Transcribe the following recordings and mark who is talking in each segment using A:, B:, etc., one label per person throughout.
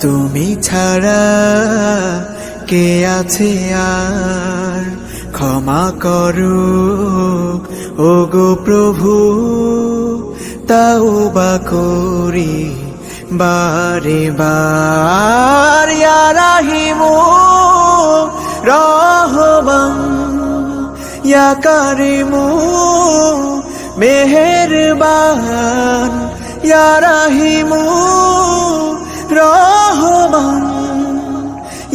A: তুমি ছাড়া কে আছে আর? ক্ষমা করো। ও গো প্রভু তাও বা করি বারে বার। রাহিমু রহমান, ইয়া কারিমু মেহেরবান। ইয়া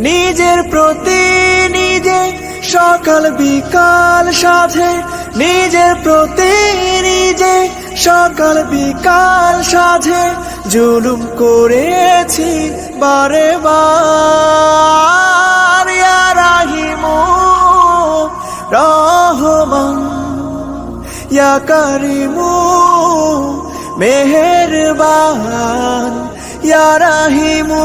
A: নিজের প্রতি নিজে সকাল বিকাল সাথে নিজের প্রতি নিজে সকাল বিকাল সাথে জুলুম করেছি বারে বার। ইয়া রাহিমু রহমান, ইয়া ইয়া রাহিমু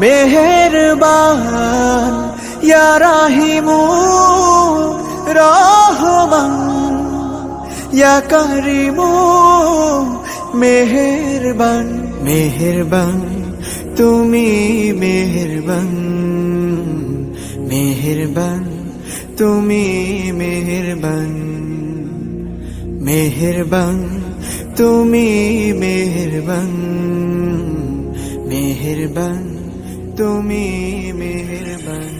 A: মেহেরবান, ইয়া রাহিমু রহমান, ইয়া কারিমু মেহেরবান। মেহেরবান, তুমি মেহেরবান মেহেরবান, তুমি মেহেরবান মেহেরবান, তুমি মেহেরবান মেহেরবান। তুমি মেহরবান।